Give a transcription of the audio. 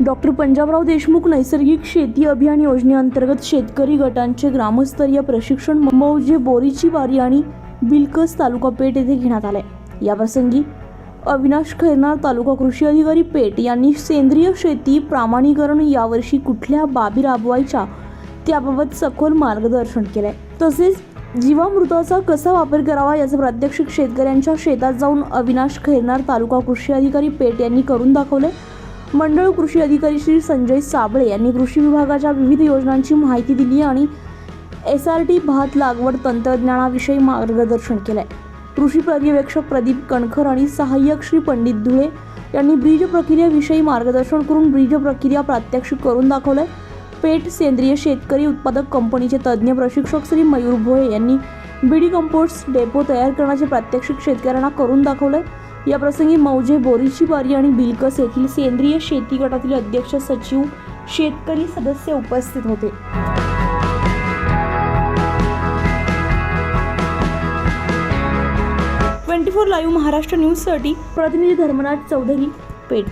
Doctor Panjabrao Deshmukh नैसर्गिक शेती अभियान योजनेअंतर्गत शेतकरी गटांचे ग्रामस्तरीय प्रशिक्षण मौजे बोरीची बारी आणि बिलकस तालुका पेठ येथे घेण्यात आले. याप्रसंगी अविनाश खैरनार तालुका कृषी अधिकारी पेठ यांनी सेंद्रिय शेती प्रामाणीकरण यावर्षी कुठल्या बाबी राबवायच्या त्याबाबत सखोल मार्गदर्शन केले. तसेच जीवामृताचा कसा वापर करावा याचं प्रात्यक्षिक शेतकऱ्यांच्या शेतात जाऊन अविनाश खैरनार तालुका कृषी अधिकारी पेठ यांनी करून दाखवले. मंडळ कृषी अधिकारी श्री संजय साबळे यांनी कृषी विभागाच्या विविध योजनांची माहिती दिली आणि एस आर टी भात लागवड तंत्रज्ञानाविषयी मार्गदर्शन केलंय. कृषी पर्यवेक्षक प्रदीप कणखर आणि सहाय्यक श्री पंडित धुळे यांनी बीज प्रक्रियेविषयी मार्गदर्शन करून बीज प्रक्रिया प्रात्यक्षिक करून दाखवलंय. पेठ सेंद्रिय शेतकरी उत्पादक कंपनीचे तज्ज्ञ प्रशिक्षक श्री मयूर भोळे यांनी बीडी कंपोस्ट डेपो तयार करण्याचे प्रात्यक्षिक शेतकऱ्यांना करून दाखवलंय. आहे प्रसंगी मौजे बोरीची बारी आणि बिलकस येथील सेंद्रिय शेती गटातील अध्यक्ष सचिव शेतकरी सदस्य उपस्थित होते. ट्वेंटी फोर लाईव्ह महाराष्ट्र न्यूजसाठी प्रतिनिधी धर्मनाथ चौधरी पेठ.